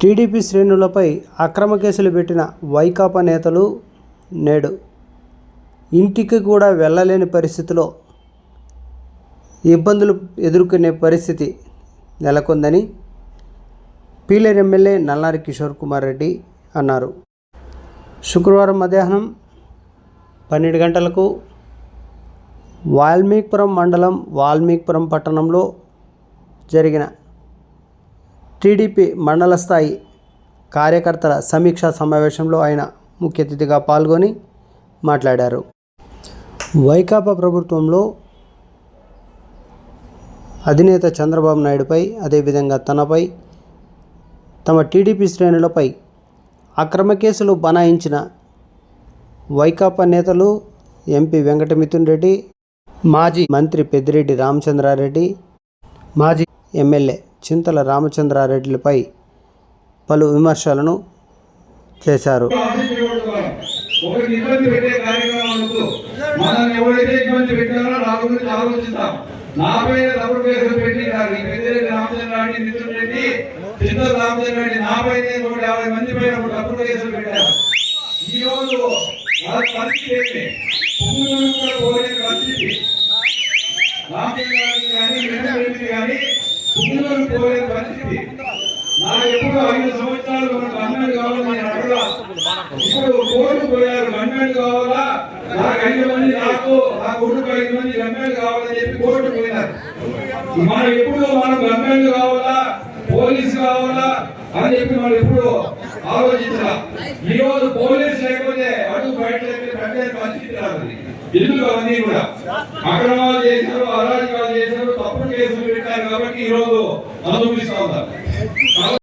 TDP శ్రేణులపై అక్రమ కేసులు పెట్టిన వైకాపా నేతలు నేడు ఇంటికి కూడా వెళ్ళలేని పరిస్థితిలో ఇబ్బందులు ఎదుర్కొనే పరిస్థితి నెలకొందని పీలేరు ఎమ్మెల్యే నల్లారి కిషోర్ కుమార్ రెడ్డి అన్నారు. శుక్రవారం మధ్యాహ్నం పన్నెండు గంటలకు వాల్మీకిపురం మండలం వాల్మీకిపురం పట్టణంలో జరిగిన టీడీపీ మండల స్థాయి కార్యకర్తల సమీక్షా సమావేశంలో ఆయన ముఖ్య అతిథిగా పాల్గొని మాట్లాడారు. వైకాపా ప్రభుత్వంలో అధినేత చంద్రబాబు నాయుడుపై అదేవిధంగా తనపై తమ టీడీపీ శ్రేణులపై అక్రమ కేసులు బనాయించిన వైకాపా నేతలు ఎంపీ వెంకటమిథున్ రెడ్డి మాజీ మంత్రి పెద్దిరెడ్డి రామచంద్రారెడ్డి మాజీ ఎమ్మెల్యే చింతల రామచంద్రారెడ్డిలపై పలు విమర్శలను చేశారు. ఒకరికి ఇబ్బంది పెట్టే ఎవరైతే ఇబ్బంది పెట్టారో నా గురించి ఆలోచిద్దాం నా పైన తప్పుడు కేసులు పెట్టి ఈ రామచంద్ర రెడ్డి రెడ్డి రామచంద్ర రెడ్డి నా పైన నూట యాభై మంది పైన తప్పుడు కేసులు పెట్టారు ఈ రోజు వాళ్ళ పరిస్థితి ఏంటి కూడా పరిస్థితి రామచంద్ర రెడ్డి కానీ మిథున్ రెడ్డి కానీ నాకు ఐదు సంవత్సరాలు మనకు గవర్నమెంట్ కావాలని అడగలా ఇప్పుడు కోర్టు పోయారు గవర్నమెంట్ కావాలా? నాకు ఐదు మంది నాకు నా కొడుకు ఐదు మంది గవర్నమెంట్ కావాలని చెప్పి కోర్టు పోయినారు. మనం ఎప్పుడు మనం గవర్నమెంట్ కావాలా? పోలీస్ కావాలా? అని చెప్పి మనం ఎప్పుడు ఆలోచించాల ఈ రోజు పోలీస్ లేకపోతే అడుగు బయట పరిస్థితి రాదు. ఎందుకు అవన్నీ కూడా? అక్రమాలు చేశారు అరాజకాలు చేశారు తప్పుడు కేసులు పెట్టారు కాబట్టి ఈ రోజు అనుభవిస్తా ఉన్నారు.